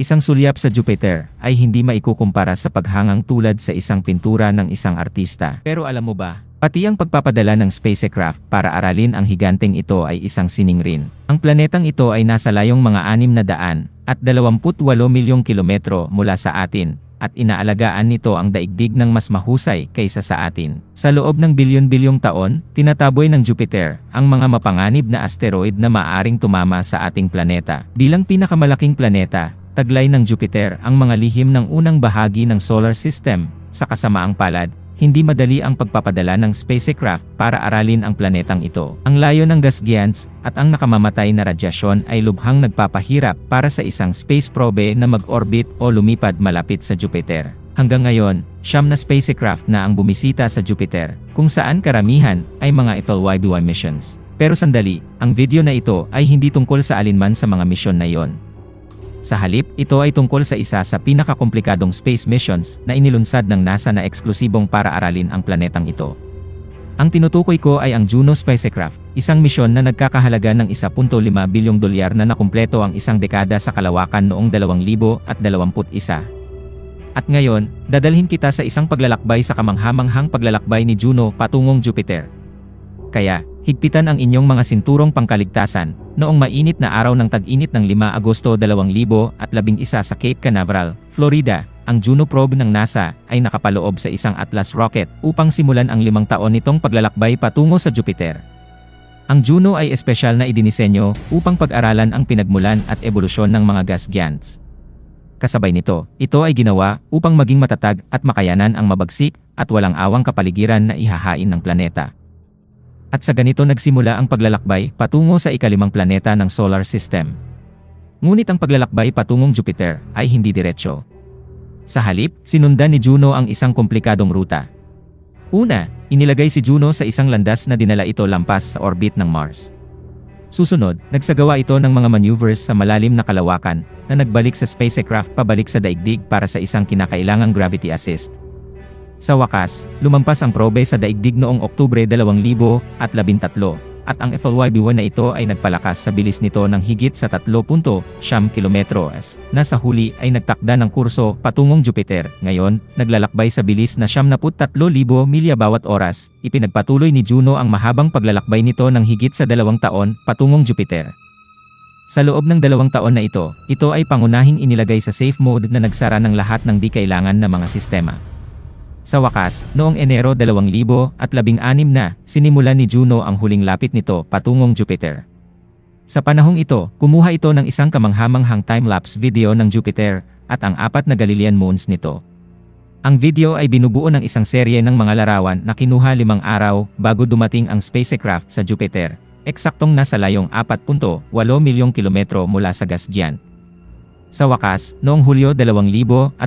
Isang sulyap sa Jupiter ay hindi maikukumpara sa paghangang tulad sa isang pintura ng isang artista. Pero alam mo ba, pati ang pagpapadala ng spacecraft para aralin ang higanteng ito ay isang sining rin. Ang planetang ito ay nasa layong mga anim na daan at 28 milyong kilometro mula sa atin at inaalagaan nito ang daigdig ng mas mahusay kaysa sa atin. Sa loob ng bilyon-bilyong taon, tinataboy ng Jupiter ang mga mapanganib na asteroid na maaring tumama sa ating planeta. Bilang pinakamalaking planeta, taglay ng Jupiter ang mga lihim ng unang bahagi ng solar system. Sa kasamaang palad, hindi madali ang pagpapadala ng spacecraft para aralin ang planetang ito. Ang layo ng gas giants at ang nakamamatay na radyasyon ay lubhang nagpapahirap para sa isang space probe na mag-orbit o lumipad malapit sa Jupiter. Hanggang ngayon, siyam na spacecraft na ang bumisita sa Jupiter, kung saan karamihan ay mga FLYBY missions. Pero sandali, ang video na ito ay hindi tungkol sa alinman sa mga misyon na iyon. Sa halip, ito ay tungkol sa isa sa pinakakomplikadong space missions na inilunsad ng NASA na eksklusibong para aralin ang planetang ito. Ang tinutukoy ko ay ang Juno spacecraft, isang misyon na nagkakahalaga ng 1.5 bilyong dolyar na nakumpleto ang isang dekada sa kalawakan noong 2021. At ngayon, dadalhin kita sa isang paglalakbay sa kamanghamanghang paglalakbay ni Juno patungong Jupiter. Kaya, higpitan ang inyong mga sinturong pangkaligtasan, noong mainit na araw ng tag-init ng 5 Agosto 2011 sa Cape Canaveral, Florida, ang Juno probe ng NASA ay nakapaloob sa isang Atlas rocket upang simulan ang limang taon nitong paglalakbay patungo sa Jupiter. Ang Juno ay espesyal na idinisenyo upang pag-aralan ang pinagmulan at ebolusyon ng mga gas giants. Kasabay nito, ito ay ginawa upang maging matatag at makayanan ang mabagsik at walang awang kapaligiran na ihahain ng planeta. At sa ganito nagsimula ang paglalakbay patungo sa ikalimang planeta ng solar system. Ngunit ang paglalakbay patungong Jupiter ay hindi diretsyo. Sa halip, sinundan ni Juno ang isang komplikadong ruta. Una, inilagay si Juno sa isang landas na dinala ito lampas sa orbit ng Mars. Susunod, nagsagawa ito ng mga maneuvers sa malalim na kalawakan na nagbalik sa spacecraft pabalik sa daigdig para sa isang kinakailangang gravity assist. Sa wakas, lumampas ang probe sa daigdig noong Oktubre 2013 at ang FLYB-1 na ito ay nagpalakas sa bilis nito ng higit sa 3.7 kilometros na sa huli ay nagtakda ng kurso patungong Jupiter. Ngayon, naglalakbay sa bilis na 73,000 milya bawat oras. Ipinagpatuloy ni Juno ang mahabang paglalakbay nito ng higit sa dalawang taon patungong Jupiter. Sa loob ng dalawang taon na ito, ito ay pangunahing inilagay sa safe mode na nagsara ng lahat ng di kailangan na mga sistema. Sa wakas, noong Enero 2016 na, sinimulan ni Juno ang huling lapit nito patungong Jupiter. Sa panahong ito, kumuha ito ng isang kamanghamanghang time-lapse video ng Jupiter at ang apat na Galilean moons nito. Ang video ay binubuo ng isang serye ng mga larawan na kinuha limang araw bago dumating ang spacecraft sa Jupiter, eksaktong nasa layong 4.8 milyong kilometro mula sa gas giant. Sa wakas, noong Hulyo 2016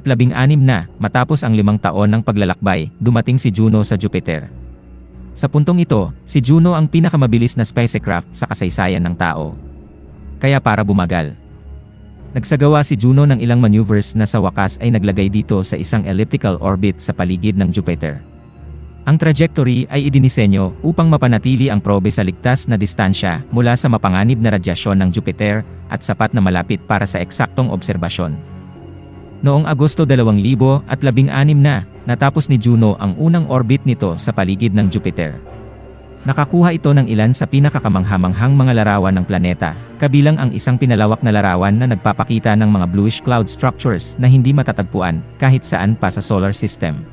na, matapos ang limang taon ng paglalakbay, dumating si Juno sa Jupiter. Sa puntong ito, si Juno ang pinakamabilis na spacecraft sa kasaysayan ng tao. Kaya para bumagal. Nagsagawa si Juno ng ilang maneuvers na sa wakas ay naglagay dito sa isang elliptical orbit sa paligid ng Jupiter. Ang trajectory ay idinisenyo upang mapanatili ang probe sa ligtas na distansya mula sa mapanganib na radyasyon ng Jupiter at sapat na malapit para sa eksaktong obserbasyon. Noong Agosto 2016 na, natapos ni Juno ang unang orbit nito sa paligid ng Jupiter. Nakakuha ito ng ilan sa pinakakamanghamanghang mga larawan ng planeta, kabilang ang isang pinalawak na larawan na nagpapakita ng mga bluish cloud structures na hindi matatagpuan kahit saan pa sa solar system.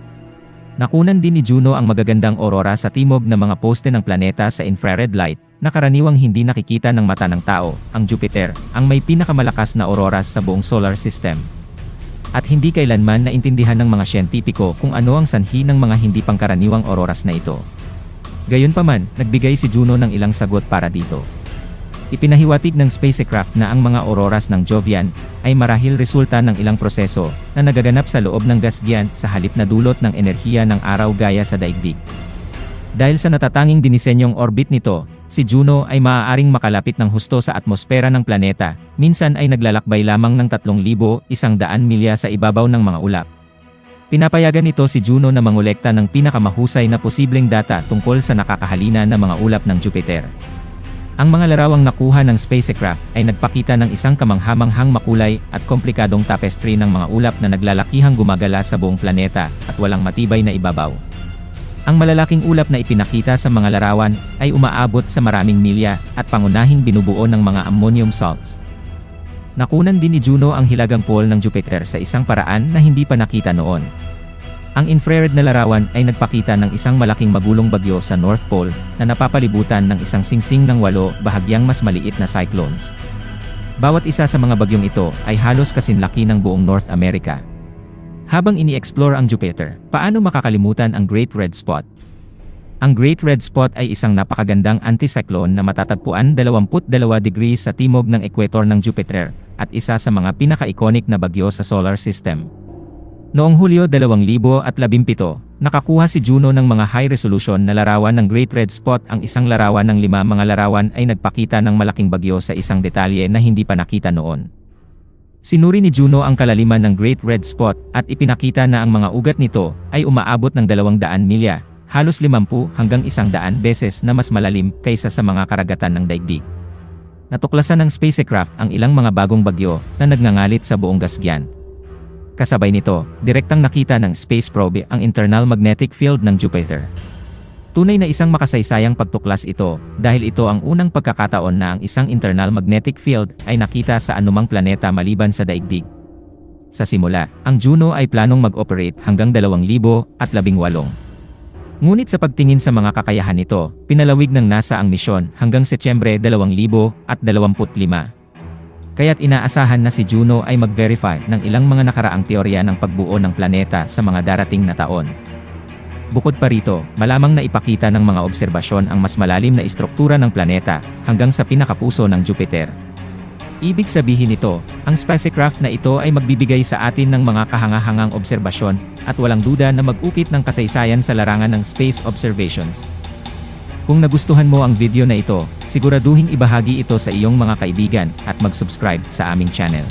Nakunan din ni Juno ang magagandang aurora sa timog na mga poste ng planeta sa infrared light, na karaniwang hindi nakikita ng mata ng tao, ang Jupiter, ang may pinakamalakas na auroras sa buong solar system. At hindi kailanman naintindihan ng mga siyentipiko kung ano ang sanhi ng mga hindi pangkaraniwang auroras na ito. Gayunpaman, nagbigay si Juno ng ilang sagot para dito. Ipinahiwatig ng spacecraft na ang mga auroras ng Jovian ay marahil resulta ng ilang proseso na nagaganap sa loob ng gas giant sa halip na dulot ng enerhiya ng araw gaya sa daigdig. Dahil sa natatanging dinisenyong orbit nito, si Juno ay maaaring makalapit ng husto sa atmosfera ng planeta, minsan ay naglalakbay lamang ng 3,100 milya sa ibabaw ng mga ulap. Pinapayagan nito si Juno na mangolekta ng pinakamahusay na posibleng data tungkol sa nakakahalina ng mga ulap ng Jupiter. Ang mga larawang nakuha ng spacecraft ay nagpakita ng isang kamanghamanghang makulay at komplikadong tapestry ng mga ulap na naglalakihang gumagala sa buong planeta at walang matibay na ibabaw. Ang malalaking ulap na ipinakita sa mga larawan ay umaabot sa maraming milya at pangunahing binubuo ng mga ammonium salts. Nakunan din ni Juno ang hilagang pole ng Jupiter sa isang paraan na hindi pa nakita noon. Ang infrared na larawan ay nagpakita ng isang malaking magulong bagyo sa North Pole na napapalibutan ng isang singsing ng walo bahagyang mas maliit na cyclones. Bawat isa sa mga bagyong ito ay halos kasinlaki ng buong North America. Habang ini-explore ang Jupiter, paano makakalimutan ang Great Red Spot? Ang Great Red Spot ay isang napakagandang anticyclone na matatagpuan 22 degrees sa timog ng equator ng Jupiter at isa sa mga pinaka-iconic na bagyo sa solar system. Noong Hulyo 2017, nakakuha si Juno ng mga high-resolution na larawan ng Great Red Spot. Ang isang larawan ng lima mga larawan ay nagpakita ng malaking bagyo sa isang detalye na hindi pa nakita noon. Sinuri ni Juno ang kalaliman ng Great Red Spot at ipinakita na ang mga ugat nito ay umaabot ng 200 milya, halos 50 hanggang 100 beses na mas malalim kaysa sa mga karagatan ng daigdig. Natuklasan ng spacecraft ang ilang mga bagong bagyo na nagngangalit sa buong gasgyan. Kasabay nito, direktang nakita ng space probe ang internal magnetic field ng Jupiter. Tunay na isang makasaysayang pagtuklas ito dahil ito ang unang pagkakataon na ang isang internal magnetic field ay nakita sa anumang planeta maliban sa daigdig. Sa simula, ang Juno ay planong mag-operate hanggang 2018. Ngunit sa pagtingin sa mga kakayahan nito, pinalawig ng NASA ang misyon hanggang Setyembre 2025. Kaya't inaasahan na si Juno ay mag-verify ng ilang mga nakaraang teorya ng pagbuo ng planeta sa mga darating na taon. Bukod pa rito, malamang na ipakita ng mga obserbasyon ang mas malalim na istruktura ng planeta hanggang sa pinakapuso ng Jupiter. Ibig sabihin nito, ang spacecraft na ito ay magbibigay sa atin ng mga kahangahangang obserbasyon at walang duda na mag-ukit ng kasaysayan sa larangan ng space observations. Kung nagustuhan mo ang video na ito, siguraduhin ibahagi ito sa iyong mga kaibigan at mag-subscribe sa aming channel.